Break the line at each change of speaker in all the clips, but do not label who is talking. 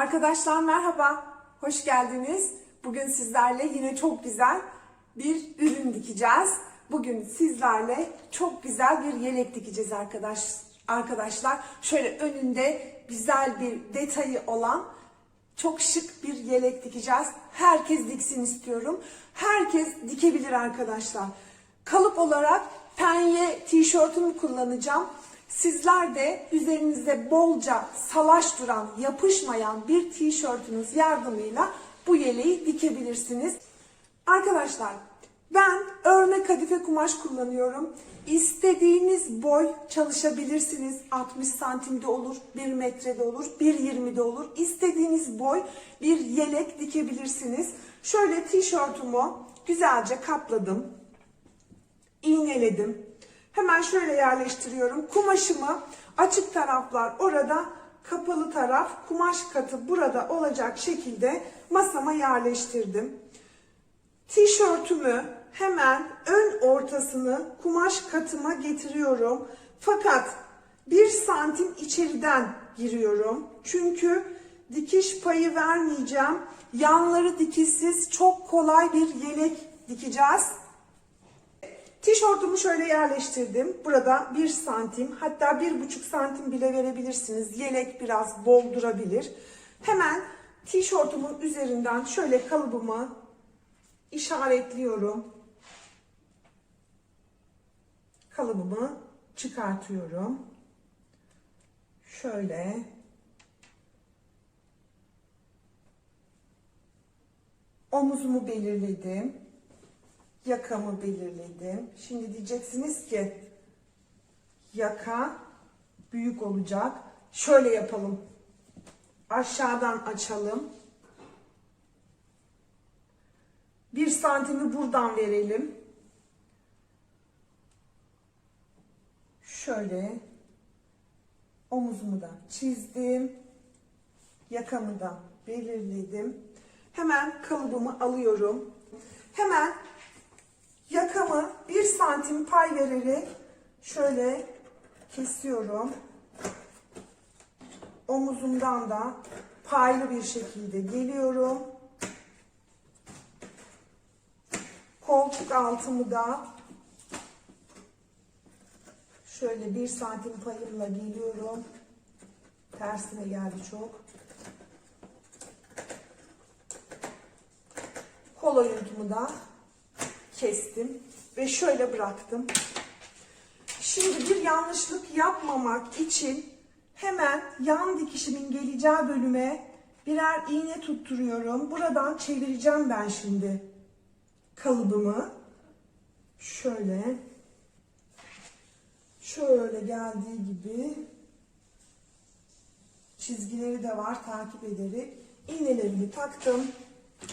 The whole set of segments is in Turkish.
Arkadaşlar merhaba, hoş geldiniz. Bugün sizlerle yine çok güzel bir ürün dikeceğiz. Bugün sizlerle çok güzel bir yelek dikeceğiz arkadaş arkadaşlar. Şöyle önünde güzel bir detayı olan çok şık bir yelek dikeceğiz. Herkes diksin istiyorum. Herkes dikebilir arkadaşlar. Kalıp olarak penye tişörtümü kullanacağım. Sizler de üzerinizde bolca salaş duran, yapışmayan bir tişörtünüz yardımıyla bu yeleği dikebilirsiniz. Arkadaşlar ben örme kadife kumaş kullanıyorum. İstediğiniz boy çalışabilirsiniz. 60 santimde olur, 1 metrede olur, 1.20'de olur. İstediğiniz boy bir yelek dikebilirsiniz. Şöyle tişörtümü güzelce kapladım. iğneledim. Hemen şöyle yerleştiriyorum. Kumaşımı açık taraflar orada, kapalı taraf kumaş katı burada olacak şekilde masama yerleştirdim. Tişörtümü hemen ön ortasını kumaş katıma getiriyorum. Fakat bir santim içeriden giriyorum. Çünkü dikiş payı vermeyeceğim. Yanları dikişsiz çok kolay bir yelek dikeceğiz. Tişörtümü şöyle yerleştirdim. Burada bir santim hatta bir buçuk santim bile verebilirsiniz. Yelek biraz bol durabilir. Hemen tişörtümün üzerinden şöyle kalıbımı işaretliyorum. Kalıbımı çıkartıyorum. Şöyle omuzumu belirledim. Yakamı belirledim. Şimdi diyeceksiniz ki yaka büyük olacak. Şöyle yapalım. Aşağıdan açalım. Bir santimi buradan verelim. Şöyle omuzumu da çizdim. Yakamı da belirledim. Hemen kalıbımı alıyorum. Hemen yakamı bir santim pay vererek şöyle kesiyorum. Omuzumdan da paylı bir şekilde geliyorum. Koltuk altımı da şöyle bir santim payımla geliyorum. Tersine geldi çok. Kol oyuntumu da kestim ve şöyle bıraktım. Şimdi bir yanlışlık yapmamak için hemen yan dikişimin geleceği bölüme birer iğne tutturuyorum. Buradan çevireceğim ben şimdi kalıbımı. Şöyle şöyle geldiği gibi çizgileri de var takip ederek iğnelerimi taktım.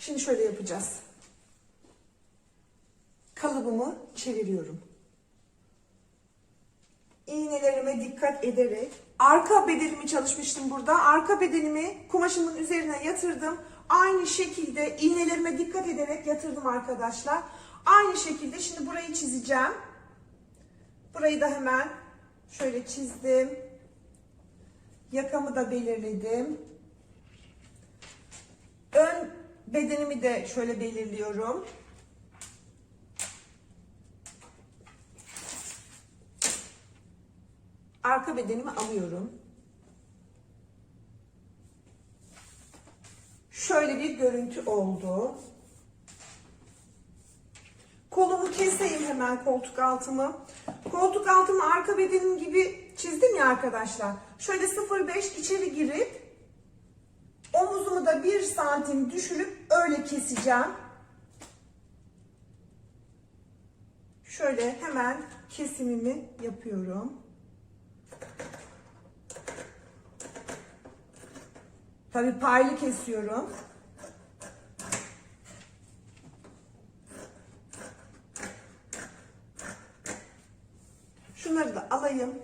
Şimdi şöyle yapacağız kalıbımı çeviriyorum. İğnelerime dikkat ederek arka bedenimi çalışmıştım burada. Arka bedenimi kumaşımın üzerine yatırdım. Aynı şekilde iğnelerime dikkat ederek yatırdım arkadaşlar. Aynı şekilde şimdi burayı çizeceğim. Burayı da hemen şöyle çizdim. Yakamı da belirledim. Ön bedenimi de şöyle belirliyorum. Arka bedenimi alıyorum. Şöyle bir görüntü oldu. Kolumu keseyim hemen koltuk altımı. Koltuk altımı arka bedenim gibi çizdim ya arkadaşlar. Şöyle 0.5 içeri girip omuzumu da 1 santim düşürüp öyle keseceğim. Şöyle hemen kesimimi yapıyorum. Tabi paylı kesiyorum. Şunları da alayım.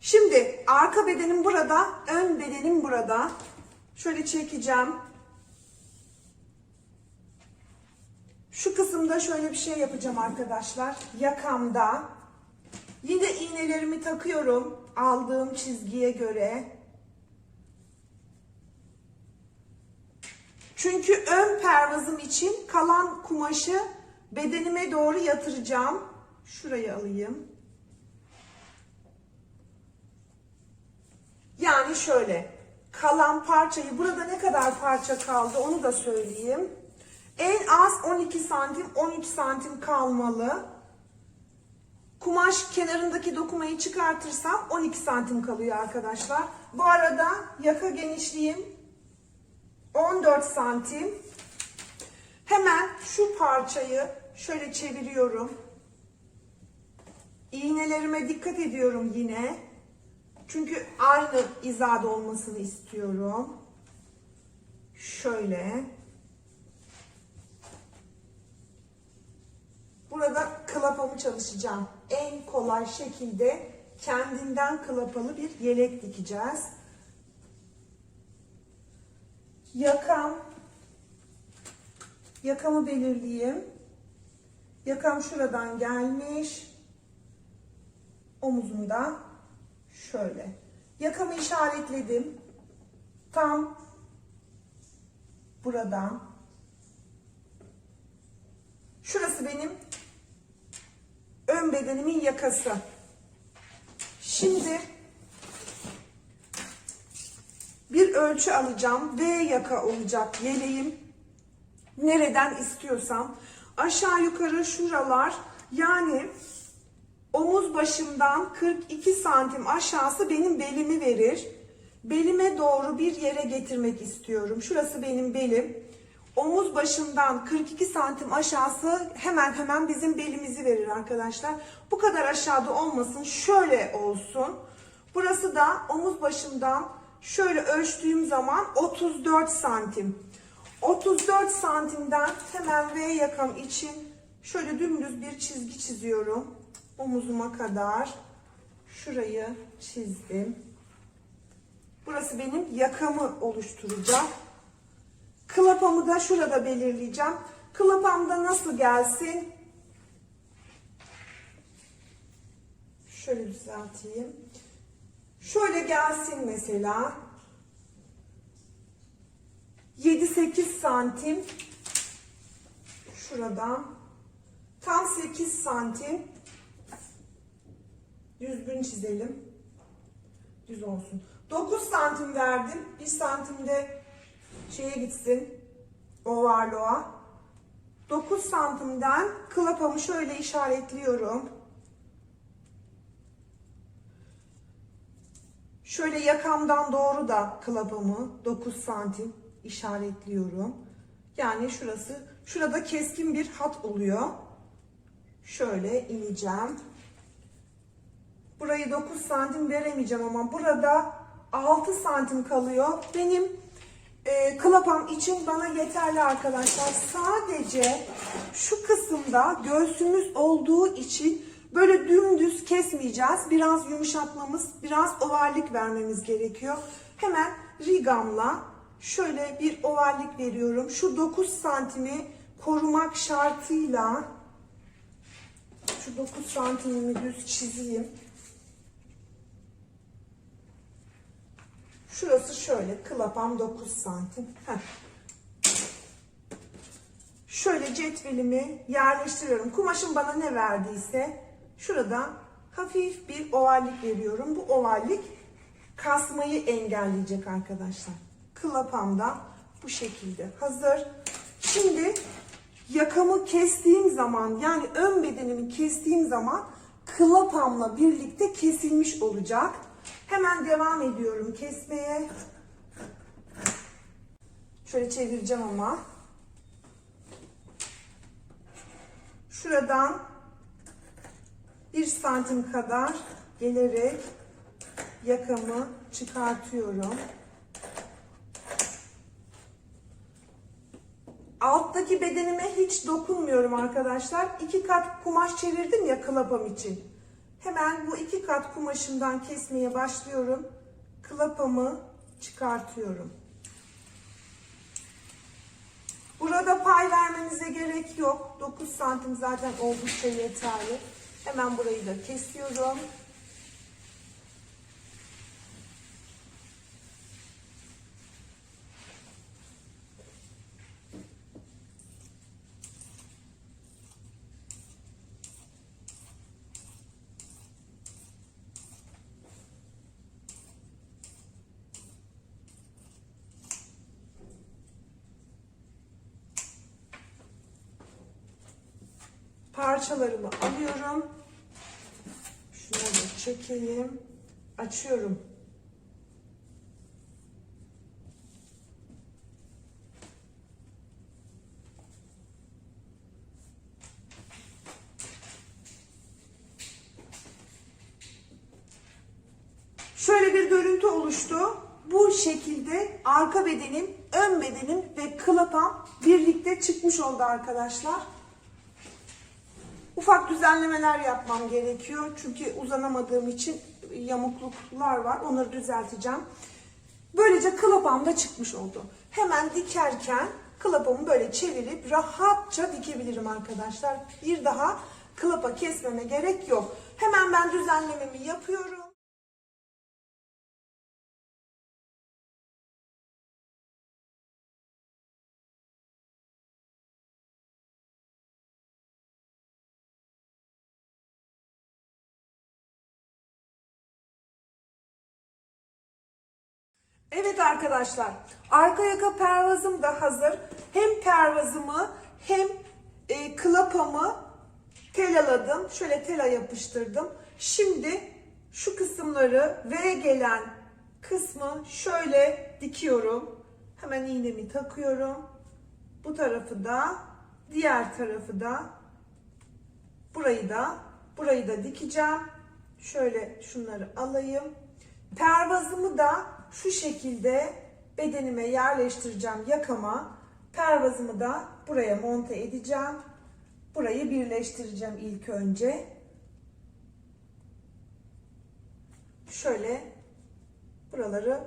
Şimdi arka bedenim burada, ön bedenim burada. Şöyle çekeceğim. Şu kısımda şöyle bir şey yapacağım arkadaşlar. Yakamda. Yine iğnelerimi takıyorum aldığım çizgiye göre. Çünkü ön pervazım için kalan kumaşı bedenime doğru yatıracağım. Şurayı alayım. Yani şöyle kalan parçayı burada ne kadar parça kaldı onu da söyleyeyim. En az 12 santim 13 santim kalmalı. Kumaş kenarındaki dokumayı çıkartırsam 12 santim kalıyor arkadaşlar. Bu arada yaka genişliğim 14 santim. Hemen şu parçayı şöyle çeviriyorum. İğnelerime dikkat ediyorum yine. Çünkü aynı hizada olmasını istiyorum. Şöyle. Burada klapamı çalışacağım. En kolay şekilde kendinden klapalı bir yelek dikeceğiz. Yakam. Yakamı belirleyeyim. Yakam şuradan gelmiş. Omuzumda şöyle. Yakamı işaretledim. Tam buradan. Şurası benim ön bedenimin yakası. Şimdi bir ölçü alacağım. V yaka olacak yeleğim. Nereden istiyorsam. Aşağı yukarı şuralar yani omuz başımdan 42 santim aşağısı benim belimi verir. Belime doğru bir yere getirmek istiyorum. Şurası benim belim. Omuz başından 42 santim aşağısı hemen hemen bizim belimizi verir arkadaşlar. Bu kadar aşağıda olmasın. Şöyle olsun. Burası da omuz başından şöyle ölçtüğüm zaman 34 santim. 34 santimden hemen V yakam için şöyle dümdüz bir çizgi çiziyorum. Omuzuma kadar. Şurayı çizdim. Burası benim yakamı oluşturacak. Klapamı da şurada belirleyeceğim. Klapam da nasıl gelsin? Şöyle düzelteyim. Şöyle gelsin mesela. 7-8 santim. Şuradan. Tam 8 santim. Düzgün çizelim. Düz olsun. 9 santim verdim. 1 santimde şeye gitsin. Ovarloğa. 9 santimden klapamı şöyle işaretliyorum. Şöyle yakamdan doğru da klapamı 9 santim işaretliyorum. Yani şurası, şurada keskin bir hat oluyor. Şöyle ineceğim. Burayı 9 santim veremeyeceğim ama burada 6 santim kalıyor. Benim e, klapam için bana yeterli arkadaşlar. Sadece şu kısımda göğsümüz olduğu için böyle dümdüz kesmeyeceğiz. Biraz yumuşatmamız, biraz ovallik vermemiz gerekiyor. Hemen rigamla şöyle bir ovallik veriyorum. Şu 9 santimi korumak şartıyla şu 9 santimimi düz çizeyim. Şurası şöyle klapam 9 santim. Heh. Şöyle cetvelimi yerleştiriyorum. Kumaşım bana ne verdiyse şurada hafif bir ovallik veriyorum. Bu ovallik kasmayı engelleyecek arkadaşlar. Klapam da bu şekilde hazır. Şimdi yakamı kestiğim zaman yani ön bedenimi kestiğim zaman klapamla birlikte kesilmiş olacak. Hemen devam ediyorum kesmeye. Şöyle çevireceğim ama. Şuradan bir santim kadar gelerek yakamı çıkartıyorum. Alttaki bedenime hiç dokunmuyorum arkadaşlar. İki kat kumaş çevirdim ya klapam için. Hemen bu iki kat kumaşımdan kesmeye başlıyorum. Klapamı çıkartıyorum. Burada pay vermenize gerek yok. 9 santim zaten oldukça yeterli. Hemen burayı da kesiyorum. parçalarımı alıyorum. Çekeyim. Açıyorum. Şöyle bir görüntü oluştu. Bu şekilde arka bedenim, ön bedenim ve klapam birlikte çıkmış oldu arkadaşlar. Ufak düzenlemeler yapmam gerekiyor. Çünkü uzanamadığım için yamukluklar var. Onları düzelteceğim. Böylece klapam da çıkmış oldu. Hemen dikerken klapamı böyle çevirip rahatça dikebilirim arkadaşlar. Bir daha klapa kesmeme gerek yok. Hemen ben düzenlememi yapıyorum. Evet arkadaşlar, arka yaka pervazım da hazır. Hem pervazımı hem e, klapamı telaladım. Şöyle tela yapıştırdım. Şimdi şu kısımları V gelen kısmı şöyle dikiyorum. Hemen iğnemi takıyorum. Bu tarafı da, diğer tarafı da, burayı da, burayı da dikeceğim. Şöyle şunları alayım. Pervazımı da şu şekilde bedenime yerleştireceğim yakama. Pervazımı da buraya monte edeceğim. Burayı birleştireceğim ilk önce. Şöyle buraları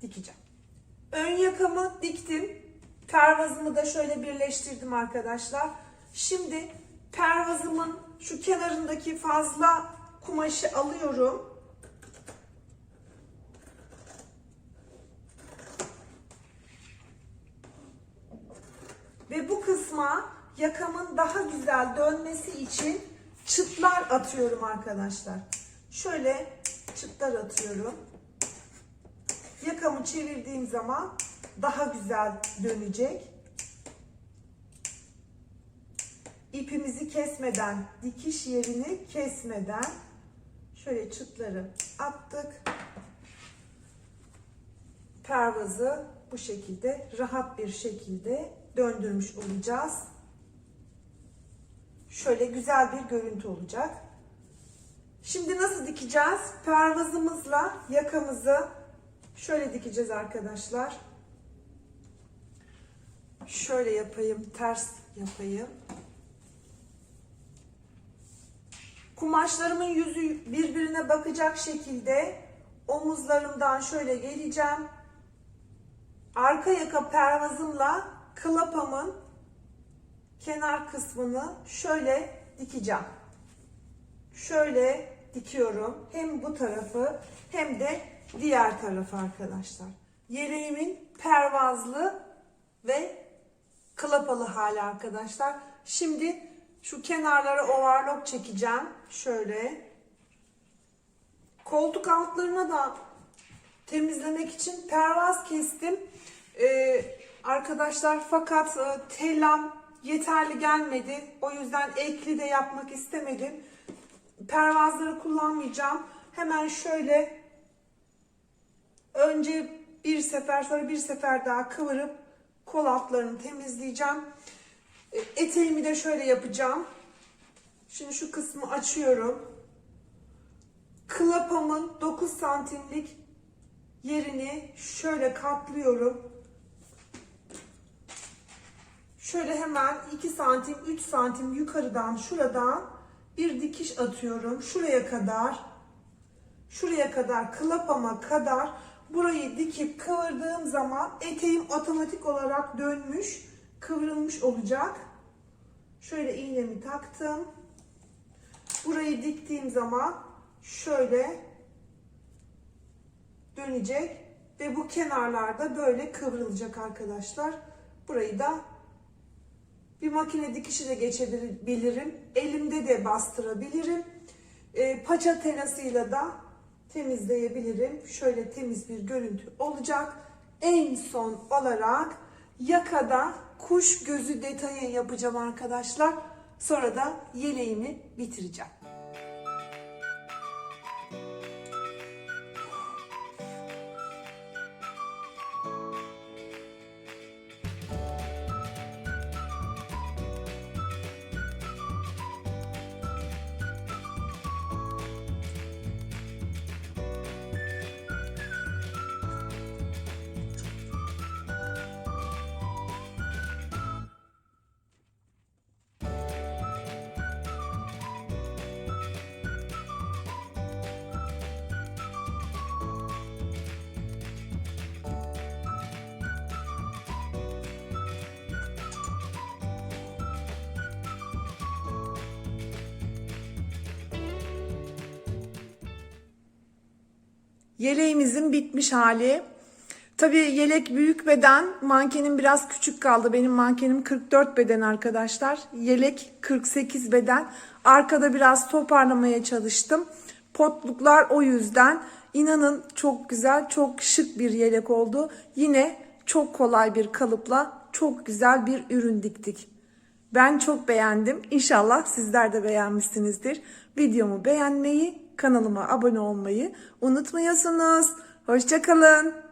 dikeceğim. Ön yakamı diktim. Pervazımı da şöyle birleştirdim arkadaşlar. Şimdi pervazımın şu kenarındaki fazla kumaşı alıyorum. Ve bu kısma yakamın daha güzel dönmesi için çıtlar atıyorum arkadaşlar. Şöyle çıtlar atıyorum. Yakamı çevirdiğim zaman daha güzel dönecek. İpimizi kesmeden, dikiş yerini kesmeden şöyle çıtları attık. Pervazı bu şekilde rahat bir şekilde döndürmüş olacağız. Şöyle güzel bir görüntü olacak. Şimdi nasıl dikeceğiz? Pervazımızla yakamızı şöyle dikeceğiz arkadaşlar. Şöyle yapayım, ters yapayım. Kumaşlarımın yüzü birbirine bakacak şekilde omuzlarımdan şöyle geleceğim. Arka yaka pervazımla klapamın kenar kısmını şöyle dikeceğim. Şöyle dikiyorum. Hem bu tarafı hem de diğer tarafı arkadaşlar. Yeleğimin pervazlı ve klapalı hali arkadaşlar. Şimdi şu kenarlara overlock çekeceğim. Şöyle. Koltuk altlarına da temizlemek için pervaz kestim. Ee, arkadaşlar fakat e, telam yeterli gelmedi. O yüzden ekli de yapmak istemedim. Pervazları kullanmayacağım. Hemen şöyle önce bir sefer sonra bir sefer daha kıvırıp kol altlarını temizleyeceğim. E, Eteğimi de şöyle yapacağım. Şimdi şu kısmı açıyorum. Klapamın 9 santimlik yerini şöyle katlıyorum. Şöyle hemen 2 santim 3 santim yukarıdan şuradan bir dikiş atıyorum. Şuraya kadar şuraya kadar klapama kadar burayı dikip kıvırdığım zaman eteğim otomatik olarak dönmüş kıvrılmış olacak. Şöyle iğnemi taktım. Burayı diktiğim zaman şöyle dönecek ve bu kenarlarda böyle kıvrılacak arkadaşlar. Burayı da bir makine dikişi de geçebilirim. Elimde de bastırabilirim. E, paça tenasıyla da temizleyebilirim. Şöyle temiz bir görüntü olacak. En son olarak yakada kuş gözü detayı yapacağım arkadaşlar. Sonra da yeleğimi bitireceğim. Yeleğimizin bitmiş hali. Tabii yelek büyük beden, mankenim biraz küçük kaldı. Benim mankenim 44 beden arkadaşlar. Yelek 48 beden. Arkada biraz toparlamaya çalıştım. Potluklar o yüzden. İnanın çok güzel, çok şık bir yelek oldu. Yine çok kolay bir kalıpla çok güzel bir ürün diktik. Ben çok beğendim. İnşallah sizler de beğenmişsinizdir. Videomu beğenmeyi, kanalıma abone olmayı unutmayasınız. Hoşçakalın.